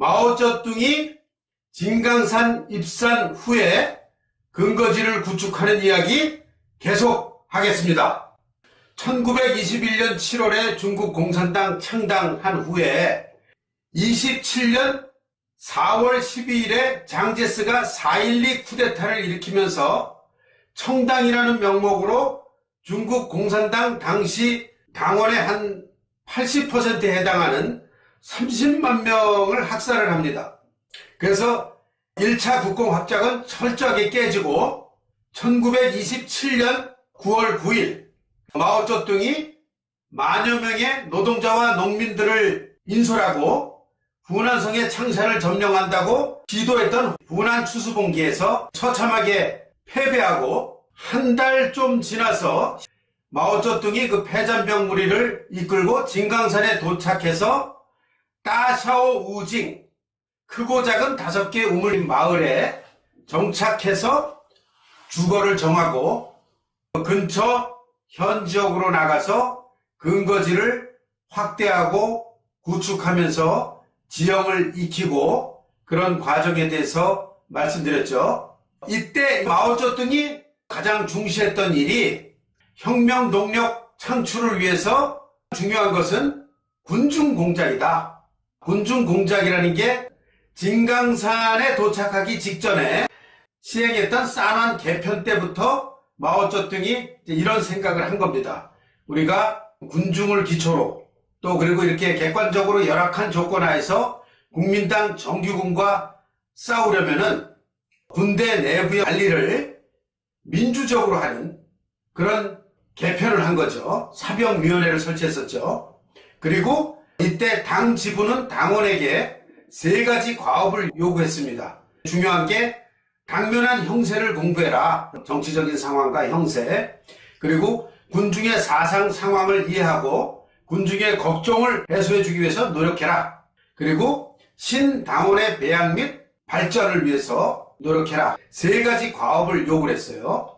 마오쩌둥이 진강산 입산 후에 근거지를 구축하는 이야기 계속 하겠습니다. 1921년 7월에 중국 공산당 창당한 후에 27년 4월 12일에 장제스가 4.12 쿠데타를 일으키면서 청당이라는 명목으로 중국 공산당 당시 당원의 한 80%에 해당하는 30만 명을 학살을 합니다. 그래서 1차 국공합작은 철저하게 깨지고 1927년 9월 9일 마오쩌둥이 만여 명의 노동자와 농민들을 인솔하고 후난성의 창샤를 점령한다고 지도했던 후난 추수봉기에서 처참하게 패배하고 한 달 좀 지나서 마오쩌둥이 그 패잔병 무리를 이끌고 진강산에 도착해서 따샤오 우징 크고 작은 다섯 개 우물 마을에 정착해서 주거를 정하고 그 근처 현 지역으로 나가서 근거지를 확대하고 구축하면서 지형을 익히고 그런 과정에 대해서 말씀드렸죠. 이때 마오쩌둥이 가장 중시했던 일이 혁명 동력 창출을 위해서 중요한 것은 군중 공작이다. 군중 공작이라는 게 진강산에 도착하기 직전에 시행했던 산환 개편 때부터 마오쩌둥이 이런 생각을 한 겁니다. 우리가 군중을 기초로 또 그리고 이렇게 객관적으로 열악한 조건 하에서 국민당 정규군과 싸우려면은 군대 내부의 관리를 민주적으로 하는 그런 개편을 한 거죠. 사병위원회를 설치했었죠. 그리고 이때 당 지부는 당원에게 세 가지 과업을 요구했습니다. 중요한 게 당면한 형세를 공부해라. 정치적인 상황과 형세. 그리고 군중의 사상 상황을 이해하고 군중의 걱정을 해소해주기 위해서 노력해라. 그리고 신당원의 배양 및 발전을 위해서 노력해라. 세 가지 과업을 요구를 했어요.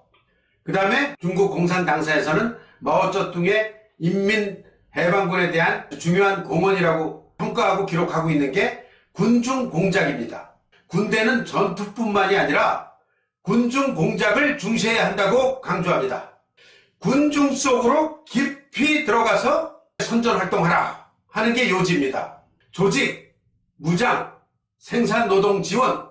그 다음에 중국 공산당사에서는 마오쩌둥의 인민 해방군에 대한 중요한 공헌이라고 평가하고 기록하고 있는 게 군중 공작입니다. 군대는 전투뿐만이 아니라 군중 공작을 중시해야 한다고 강조합니다. 군중 속으로 깊이 들어가서 선전 활동하라 하는 게 요지입니다. 조직, 무장, 생산 노동 지원,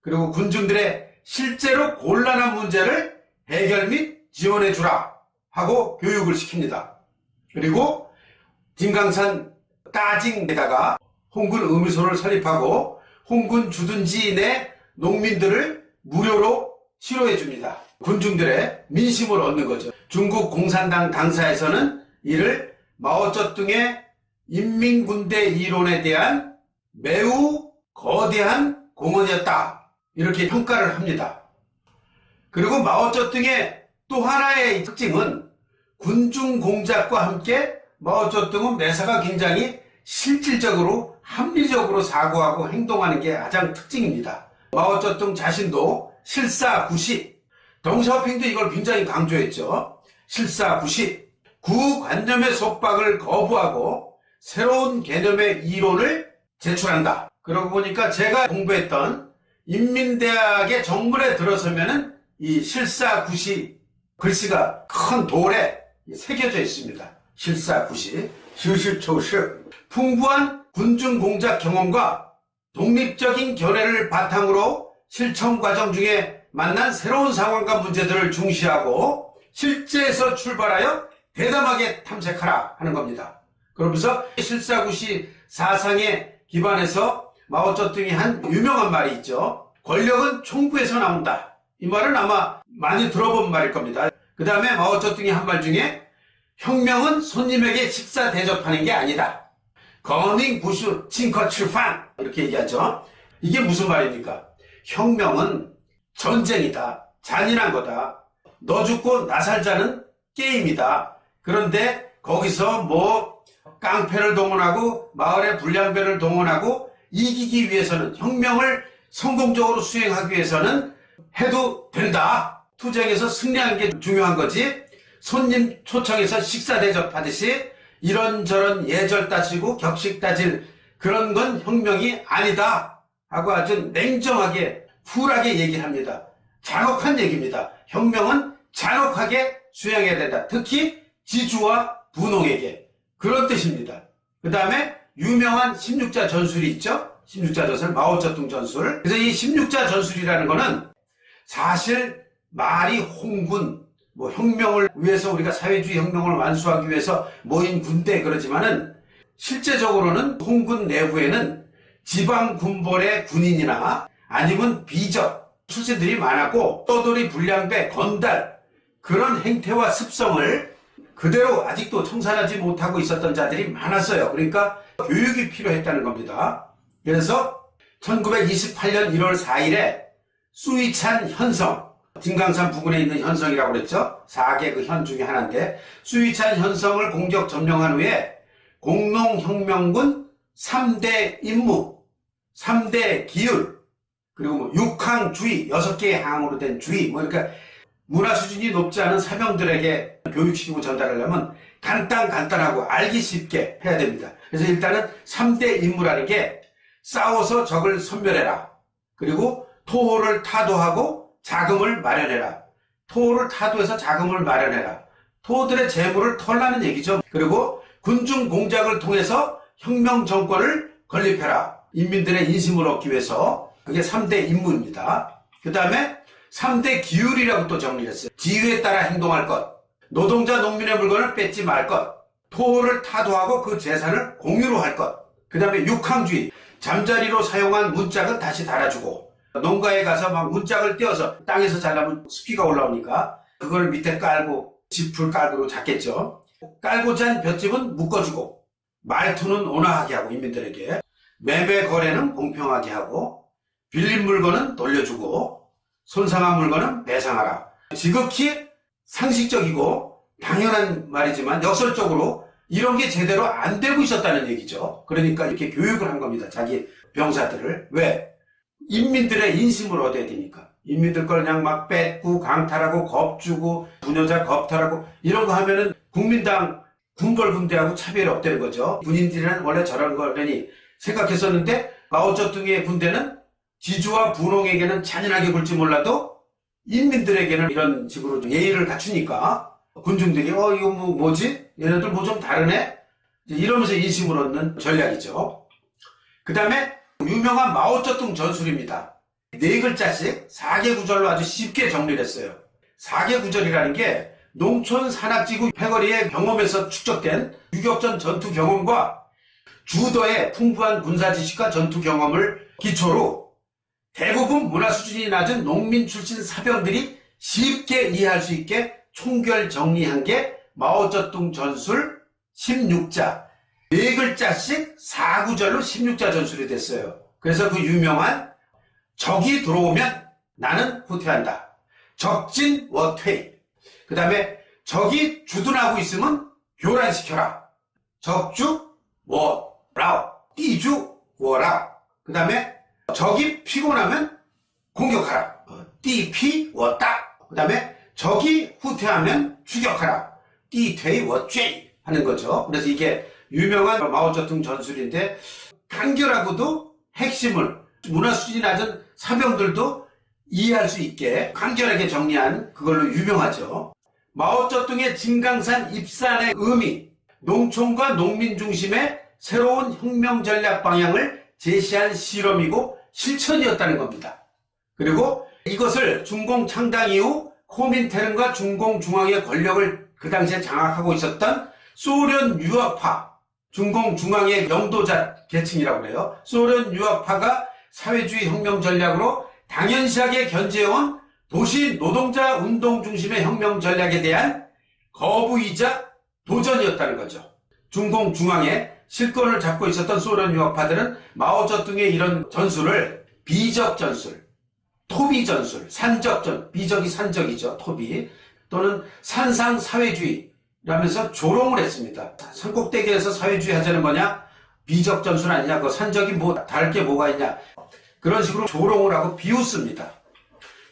그리고 군중들의 실제로 곤란한 문제를 해결 및 지원해 주라 하고 교육을 시킵니다. 그리고 진강산 따징에다가 홍군 의무소를 설립하고 홍군 주둔지 내 농민들을 무료로 치료해 줍니다. 군중들의 민심을 얻는 거죠. 중국 공산당 당사에서는 이를 마오쩌둥의 인민군대 이론에 대한 매우 거대한 공헌이었다. 이렇게 평가를 합니다. 그리고 마오쩌둥의 또 하나의 특징은 군중 공작과 함께 마오쩌둥은 매사가 굉장히 실질적으로 합리적으로 사고하고 행동하는 게 가장 특징입니다. 마오쩌둥 자신도 실사구시, 덩샤오핑도 이걸 굉장히 강조했죠. 실사구시, 구관념의 속박을 거부하고 새로운 개념의 이론을 제출한다. 그러고 보니까 제가 공부했던 인민대학의 정문에 들어서면은 이 실사구시 글씨가 큰 돌에 새겨져 있습니다. 실사구시, 실실초시. 풍부한 군중 공작 경험과 독립적인 견해를 바탕으로 실천 과정 중에 만난 새로운 상황과 문제들을 중시하고 실제에서 출발하여 대담하게 탐색하라 하는 겁니다. 그러면서 실사구시 사상에 기반해서 마오쩌둥이 한 유명한 말이 있죠. 권력은 총부에서 나온다. 이 말은 아마 많이 들어본 말일 겁니다. 그 다음에 마오쩌둥이 한 말 중에 혁명은 손님에게 식사 대접하는 게 아니다. 거닝 부슈 칭커 칠판 이렇게 얘기하죠. 이게 무슨 말입니까? 혁명은 전쟁이다. 잔인한 거다. 너 죽고 나 살자는 게임이다. 그런데 거기서 뭐 깡패를 동원하고 마을의 불량배를 동원하고 이기기 위해서는 혁명을 성공적으로 수행하기 위해서는 해도 된다. 투쟁에서 승리하는 게 중요한 거지. 손님 초청해서 식사 대접하듯이 이런저런 예절 따지고 격식 따질 그런 건 혁명이 아니다 하고 아주 냉정하게 쿨하게 얘기를 합니다. 잔혹한 얘기입니다. 혁명은 잔혹하게 수행해야 된다. 특히 지주와 분홍에게 그런 뜻입니다. 그 다음에 유명한 16자 전술이 있죠. 16자 전술, 마오쩌둥 전술. 그래서 이 16자 전술이라는 거는 사실 말이 홍군, 뭐 혁명을 위해서 우리가 사회주의 혁명을 완수하기 위해서 모인 군대 그러지만은 실제적으로는 홍군 내부에는 지방 군벌의 군인이나 아니면 비적 출신들이 많았고 떠돌이 불량배 건달 그런 행태와 습성을 그대로 아직도 청산하지 못하고 있었던 자들이 많았어요. 그러니까 교육이 필요했다는 겁니다. 그래서 1928년 1월 4일에 수이찬 현성, 金강산 부근에 있는 현성이라고 그랬죠. 4개 그 현 중에 하나인데 수이찬 현성을 공격 점령한 후에 공농혁명군 3대 임무, 3대 기율, 그리고 뭐 육항주의, 6개의 항으로 된 주의, 뭐 그러니까 문화 수준이 높지 않은 사병들에게 교육시키고 전달하려면 간단 간단하고 알기 쉽게 해야 됩니다. 그래서 일단은 3대 임무라는 게 싸워서 적을 섬멸해라. 그리고 토호를 타도하고 자금을 마련해라. 토호를 타도해서 자금을 마련해라. 토호들의 재물을 털라는 얘기죠. 그리고 군중 공작을 통해서 혁명 정권을 건립해라. 인민들의 인심을 얻기 위해서 그게 3대 임무입니다. 그 다음에 3대 기율이라고 또 정리를 했어요. 지위에 따라 행동할 것, 노동자 농민의 물건을 뺏지 말 것, 토호를 타도하고 그 재산을 공유로 할 것, 그 다음에 육항주의, 잠자리로 사용한 문짝은 다시 달아주고, 농가에 가서 막 문짝을 떼어서 땅에서 잘라면 습기가 올라오니까 그걸 밑에 깔고 지풀 깔고 잡겠죠. 깔고 잔 볏짚은 묶어주고, 말투는 온화하게 하고 인민들에게, 매매 거래는 공평하게 하고, 빌린 물건은 돌려주고, 손상한 물건은 배상하라. 지극히 상식적이고 당연한 말이지만 역설적으로 이런 게 제대로 안 되고 있었다는 얘기죠. 그러니까 이렇게 교육을 한 겁니다. 자기 병사들을. 왜? 인민들의 인심을 얻어야 되니까. 인민들 걸 그냥 막 뺏고 강탈하고 겁주고 부녀자 겁탈하고 이런 거 하면은 국민당 군벌 군대하고 차별이 없다는 거죠. 군인들은 원래 저런 거라니 생각했었는데 마오쩌둥의 군대는 지주와 분홍에게는 잔인하게 굴지 몰라도 인민들에게는 이런 식으로 좀 예의를 갖추니까 군중들이 어 이거 뭐 뭐지? 얘네들 뭐 좀 다르네? 이러면서 인심을 얻는 전략이죠. 그 다음에 유명한 마오쩌둥 전술입니다. 네 글자씩 4개 구절로 아주 쉽게 정리를 했어요. 4개 구절이라는 게 농촌 산악지구 패거리의 경험에서 축적된 유격전 전투 경험과 주도의 풍부한 군사 지식과 전투 경험을 기초로 대부분 문화 수준이 낮은 농민 출신 사병들이 쉽게 이해할 수 있게 총결 정리한 게 마오쩌둥 전술 16자. 네 글자씩 4구절로 16자 전술이 됐어요. 그래서 그 유명한 적이 들어오면 나는 후퇴한다. 적진 워퇴. 그 다음에 적이 주둔하고 있으면 교란시켜라. 적주 워라오. 띠주 워라오. 그 다음에 적이 피곤하면 공격하라. 어, 띠피 워따. 그 다음에 적이 후퇴하면 추격하라. 띠퇴 워죄 하는 거죠. 그래서 이게 유명한 마오쩌둥 전술인데 간결하고도 핵심을 문화 수준이 낮은 사병들도 이해할 수 있게 간결하게 정리한 그걸로 유명하죠. 마오쩌둥의 진강산 입산의 의미, 농촌과 농민 중심의 새로운 혁명 전략 방향을 제시한 실험이고 실천이었다는 겁니다. 그리고 이것을 중공 창당 이후 코민테른과 중공 중앙의 권력을 그 당시에 장악하고 있었던 소련 유학파, 중공 중앙의 영도자 계층이라고 그래요. 소련 유학파가 사회주의 혁명 전략으로 당연시하게 견제해온 도시 노동자 운동 중심의 혁명 전략에 대한 거부이자 도전이었다는 거죠. 중공 중앙에 실권을 잡고 있었던 소련 유학파들은 마오쩌둥의 이런 전술을 비적 전술, 토비 전술, 산적 전, 비적이 산적이죠. 토비 또는 산상 사회주의 라면서 조롱을 했습니다. 산꼭대기에서 사회주의 하자는 거냐? 비적 전술 아니냐? 그 산적이 뭐 다를 게 뭐가 있냐? 그런 식으로 조롱을 하고 비웃습니다.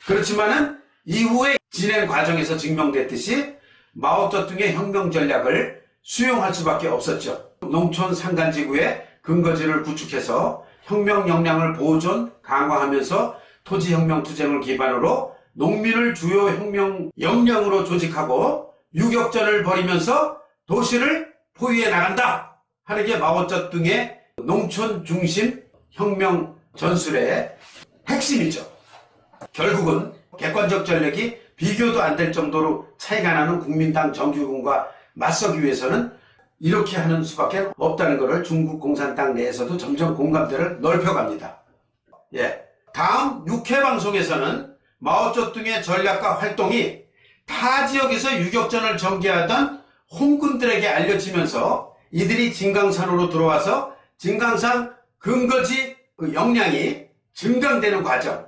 그렇지만은 이후에 진행 과정에서 증명됐듯이 마오쩌둥의 혁명 전략을 수용할 수밖에 없었죠. 농촌 산간지구에 그 근거지를 구축해서 혁명 역량을 보존, 강화하면서 토지혁명 투쟁을 기반으로 농민을 주요 혁명 역량으로 조직하고 유격전을 벌이면서 도시를 포위해 나간다 하는 게 마오쩌둥의 농촌 중심 혁명 전술의 핵심이죠. 결국은 객관적 전력이 비교도 안 될 정도로 차이가 나는 국민당 정규군과 맞서기 위해서는 이렇게 하는 수밖에 없다는 것을 중국 공산당 내에서도 점점 공감대를 넓혀갑니다. 예. 다음 6회 방송에서는 마오쩌둥의 전략과 활동이 타 지역에서 유격전을 전개하던 홍군들에게 알려지면서 이들이 진강산으로 들어와서 진강산 근거지 그 역량이 증강되는 과정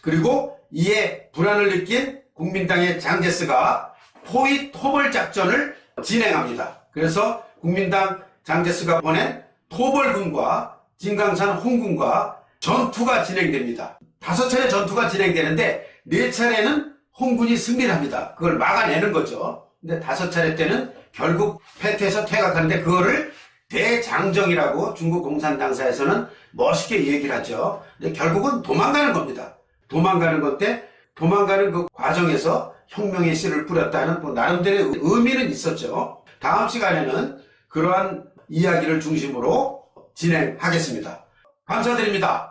그리고 이에 불안을 느낀 국민당의 장제스가 포위 토벌 작전을 진행합니다. 그래서 국민당 장제스가 보낸 토벌군과 진강산 홍군과 전투가 진행됩니다. 다섯 차례 전투가 진행되는데 네 차례는 홍군이 승리를 합니다. 그걸 막아내는 거죠. 근데 다섯 차례 때는 결국 패퇴해서 퇴각하는데 그거를 대장정이라고 중국 공산당사에서는 멋있게 얘기를 하죠. 근데 결국은 도망가는 겁니다. 도망가는 건데 도망가는 그 과정에서 혁명의 씨를 뿌렸다는 뭐 나름대로의 의미는 있었죠. 다음 시간에는 그러한 이야기를 중심으로 진행하겠습니다. 감사드립니다.